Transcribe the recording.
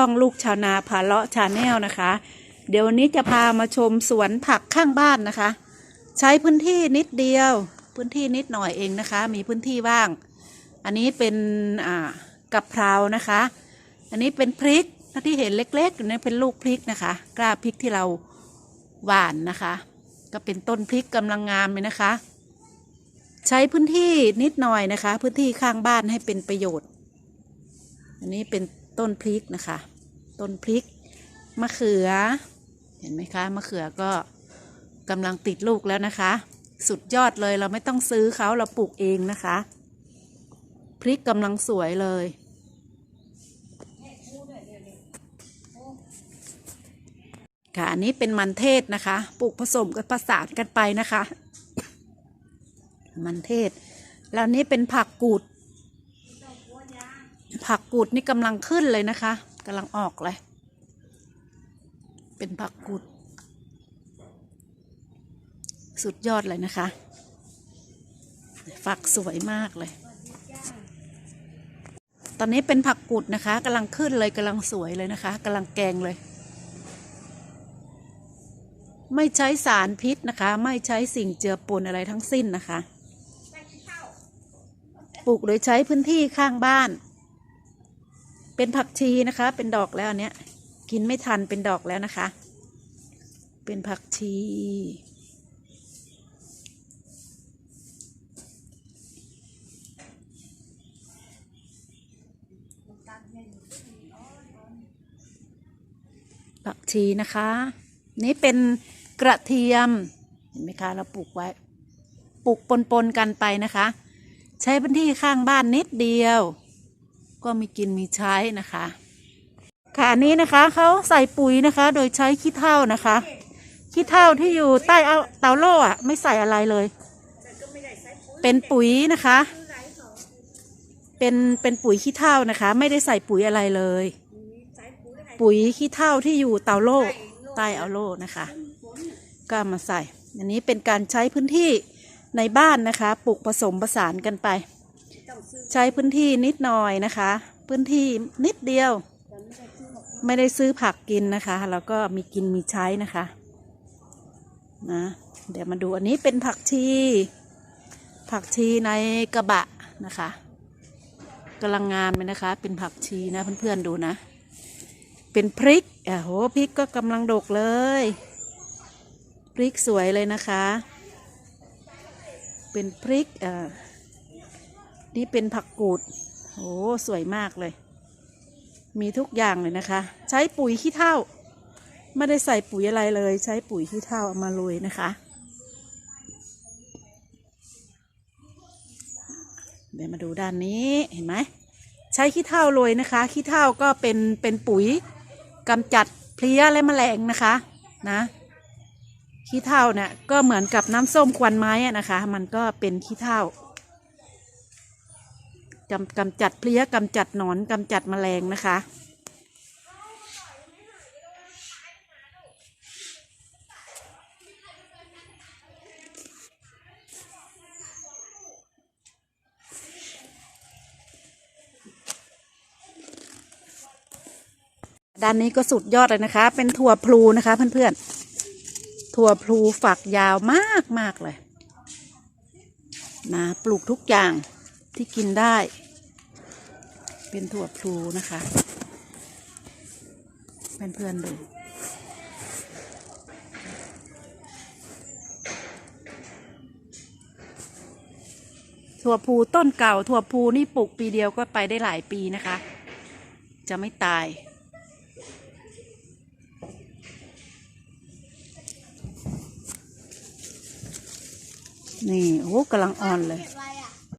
ช่องลูกชาวนาพาเลาะชาแนลนะคะ เดี๋ยววันนี้จะพามาชมสวนผักข้างบ้านนะคะ ใช้พื้นที่นิดเดียว พื้นที่นิดหน่อยเองนะคะ มีพื้นที่ว่าง อันนี้เป็นอ่ากะเพรานะคะ อันนี้เป็นพริกที่เห็นเล็กๆอยู่นี่เป็นลูกพริกนะคะ กล้าพริกที่เราหว่านนะคะ ก็เป็นต้นพริกกำลังงามเลยนะคะ ใช้พื้นที่นิดหน่อยนะคะ พื้นที่ข้างบ้านให้เป็นประโยชน์ อันนี้เป็นต้นพริกนะคะ ต้นพริก มะเขือ เห็นไหมคะ มะเขือก็กำลังติดลูกแล้วนะคะ สุดยอดเลยเราไม่ต้องซื้อเขาเราปลูกเองนะคะ พริกกำลังสวยเลยค่ะอันนี้เป็นมันเทศนะคะ ปลูกผสมกันประสานกันไปนะคะ มันเทศ แล้วนี้เป็นผักกูด ผักกูดนี่กำลังขึ้นเลยนะคะ กำลังออกเลย เป็นผักกูดสุดยอดเลยนะคะ ฝักสวยมากเลย ตอนนี้เป็นผักกูดนะคะกำลังขึ้นเลยกำลังสวยเลยนะคะกำลังแกงเลย ไม่ใช้สารพิษนะคะ ไม่ใช้สิ่งเจือปนอะไรทั้งสิ้นนะคะ ปลูกโดยใช้พื้นที่ข้างบ้าน เป็นผักชีนะคะ เป็นดอกแล้วเนี้ยกินไม่ทันเป็นดอกแล้วนะคะ เป็นผักชี ผักชีนะคะ นี่เป็นกระเทียม เห็นไหมคะ เราปลูกไว้ ปลูกปนๆกันไปนะคะ ใช้พื้นที่ข้างบ้านนิดเดียว ก็มีกินมีใช้นะคะ ค่ะอันนี้นะคะเขาใส่ปุ๋ยนะคะ โดยใช้ขี้เถ้านะคะขี้เถ้าที่อยู่ใต้เอาเตาโล่อะไม่ใส่อะไรเลย เป็นปุ๋ยนะคะ เป็นเป็นปุ๋ยขี้เถ้านะคะ ไม่ได้ใส่ปุ๋ยอะไรเลย ปุ๋ยขี้เถ้าที่อยู่เตาโล่ใต้เอาโล่นะคะ ก็มาใส่ อันนี้เป็นการใช้พื้นที่ในบ้านนะคะปลูกผสมผสานกันไป ใช้พื้นที่นิดหน่อยนะคะ พื้นที่นิดเดียว ไม่ได้ซื้อผักกินนะคะ แล้วก็มีกินมีใช้นะคะนะเดี๋ยวมาดูอันนี้เป็นผักชี ผักชีในกระบะนะคะกำลังงามเลยนะคะ เป็นผักชีนะเพื่อนๆดูนะ เป็นพริกอะโหพริกก็กำลังดกเลย พริกสวยเลยนะคะ เป็นพริกอ่า นี่เป็นผักกูดโอ้สวยมากเลย มีทุกอย่างเลยนะคะ ใช้ปุ๋ยขี้เถ้า ไม่ได้ใส่ปุ๋ยอะไรเลย ใช้ปุ๋ยขี้เถ้าเอามาโรยนะคะ เดี๋ยวมาดูด้านนี้เห็นไหมใช้ขี้เถ้าโรยนะคะ ขี้เถ้าก็เป็นเป็นปุ๋ยกำจัดเพลี้ยและแมลงนะคะนะขี้เถ้าเนี่ยก็เหมือนกับน้ำส้มควันไม้อะนะคะ มันก็เป็นขี้เถ้า กำกำจัดเพลี้ยกำจัดหนอนกำจัดแมลงนะคะ ด้านนี้ก็สุดยอดเลยนะคะ เป็นถั่วพลูนะคะเพื่อนๆ ถั่วพลูฝักยาวมากมากๆเลย นะ ปลูกทุกอย่าง ที่กินได้ เป็นถั่วพลูนะคะเพื่อนๆดูถั่วพลูต้นเก่าถั่วพลูนี่ปลูกปีเดียวก็ไปได้หลายปีนะคะ จะไม่ตาย นี่ โอ้กำลังอ่อนเลย